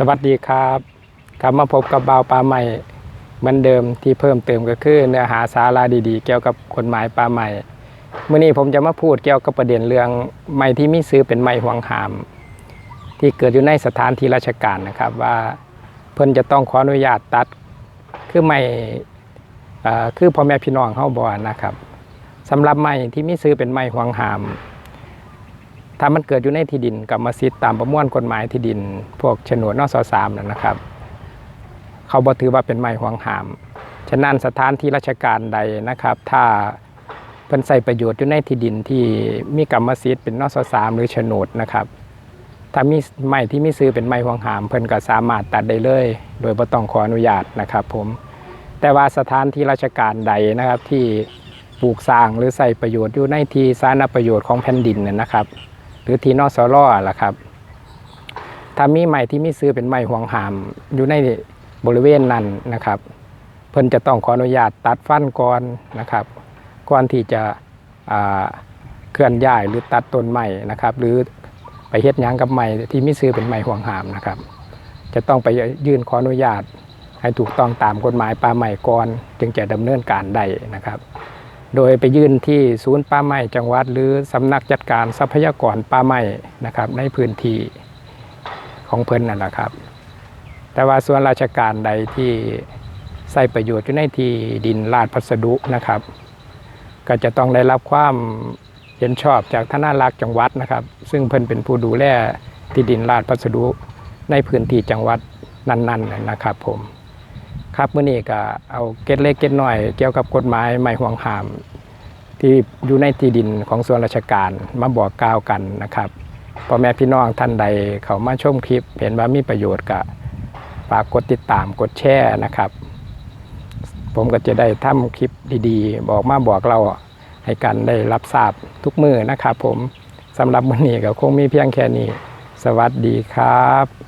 สวัสดีครับกลับมาพบกับบ่าวปลาใหม่เหมือนเดิมที่เพิ่มเติมก็คือเนื้อหาสาระดีๆ เกี่ยวกับกฎหมายปลาใหม่เมื่อนี้ผมจะมาพูดเกี่ยวกับประเด็นเรื่องไม้ที่มีซื้อเป็นไม้ห่วงหาม ที่เกิดอยู่ในสถานที่ราชการนะครับ ว่าเพิ่นจะต้องขออนุญาตตัดคือไม้คือพ่อแม่พี่น้องเฮาบ่นะครับสำหรับไม้ที่มีซื้อเป็นไม้ห่วงหาม ถ้ามันเกิดอยู่ในที่ดินกรรมสิทธิ์ตามประมวลกฎหมายที่ดิน พวกโฉนดนสสามนั่นนะครับ เขาบ่ถือว่าเป็นไม้ห่วงหาม ฉะนั้นสถานที่ราชการใดนะครับ ถ้าเพิ่นใส่ประโยชน์อยู่ในที่ดินที่มีกรรมสิทธิ์เป็นนอสสามหรือโฉนดนะครับถ้ามีไม้ที่มีซื้อเป็นไม้ห่วงหาม เพิ่นก็สามารถตัดได้เลย โดยบ่ต้องขออนุญาตนะครับ ผม แต่ว่าสถานที่ราชการใดนะครับที่ปลูกสร้างหรือใส่ประโยชน์อยู่ในที่สาธารณประโยชน์ของแผ่นดินนั่นนะครับ หรือที่นอสลอล่ะครับ ถ้ามีไม้ที่มีซื้อเป็นไม้ห่วงหามอยู่ในบริเวณนั้นนะครับ เพิ่นจะต้องขออนุญาตตัดฟันก่อนนะครับ ก่อนที่จะเคลื่อนย้ายหรือตัดต้นไม้นะครับ หรือไปเฮ็ดยังกับไม้ที่มีซื้อเป็นไม้ห่วงหามนะครับ จะต้องไปยื่นขออนุญาตให้ถูกต้องตามกฎหมายป่าไม้ก่อนจึงจะดำเนินการได้นะครับ โดยไปยื่นที่ศูนย์ป่าไม้จังหวัด หรือสำนักจัดการทรัพยากรป่าไม้นะครับในพื้นที่ของเพิ่นนั่นแหละครับ แต่ว่าส่วนราชการใดที่ใส่ประโยชน์อยู่ในที่ดินลาดพัสดุนะครับ ก็จะต้องได้รับความเห็นชอบจากทนารักจังหวัดนะครับ ซึ่งเพิ่นเป็นผู้ดูแลที่ดินลาดพัสดุในพื้นที่จังหวัดนั้นๆนะครับผม ครับมื่อนี้ก็เอาเก็ดเล็กเก็ดน้อย เกี่ยวกับกฎหมายไม่ห่วงห้าม ที่อยู่ในที่ดินของส่วนราชการมาบอกกล่าวกันนะครับพ่อแม่พี่น้องท่านใดเขามาชมคลิป เห็นว่ามีประโยชน์ก็ฝากกดติดตามกดแชร์นะครับ ผมก็จะได้ทำคลิปดีๆ บอกมาบอกเราให้กันได้รับทราบทุกมือนะครับผมสำหรับวันนี้ก็คงมีเพียงแค่นี้ สวัสดีครับ